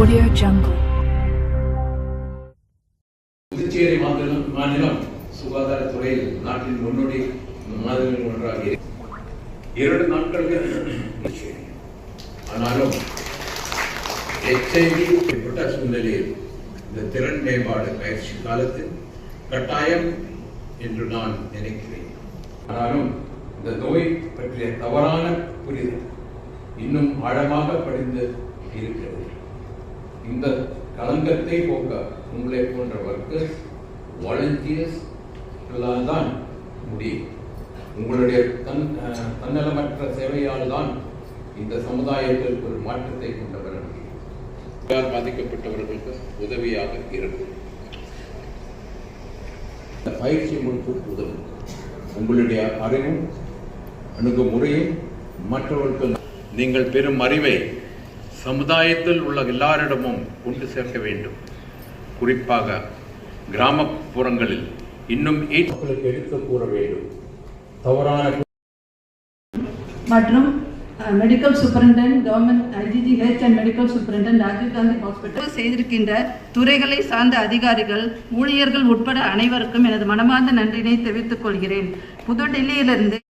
Audio Jungle. Puducherry மாநிலம் மாநிலம் சுகாதாரத்துறையில் நாட்டின் முன்னோடி மாநிலங்கள் ஒன்றாக இரண்டு நாட்களுக்கு ஆனாலும் எச்ஐவி ஏற்பட்ட சூழ்நிலையில் இந்த திறன் மேம்பாடு பயிற்சி காலத்தில் கட்டாயம் என்று நான் நினைக்கிறேன். ஆனாலும் இந்த நோய் பற்றிய தவறான புரிதல் இன்னும் ஆழமாக படிந்து இருக்கிறது. இந்த களங்கத்தை போக்க உங்களை போன்ற ஒர்க்கர்ஸ் வாலண்டியர்ஸ் தான் முடியும். உங்களுடைய தன் அஹ், தன்னலமற்ற சேவையால் தான் இந்த சமுதாயத்தில் ஒரு மாற்றத்தை கொண்டு வர முடியும். பாதிக்கப்பட்டவர்களுக்கு உதவியாக இருக்கும் இந்த பயிற்சி முன்பு உதவும். உங்களுடைய அறிவும் அணுகுமுறையும் மற்றவர்கள் நீங்கள் பெறும் அறிவை சமுதாயத்தில் உள்ள எல்லாரிடமும் கொண்டு சேர்க்க வேண்டும். குறிப்பாக கிராமப்புறங்களில் இன்னும் மக்களுக்கு எடுத்து கூற வேண்டும். தவறான மற்றும் medical superintendent government IGGH and medical superintendent Rajiv Gandhi hospital செய்திருக்கின்ற துறைகளை சார்ந்த அதிகாரிகள் ஊழியர்கள் உட்பட அனைவருக்கும் எனது மனமார்ந்த நன்றினை தெரிவித்துக் கொள்கிறேன். புதுடெல்லியிலிருந்து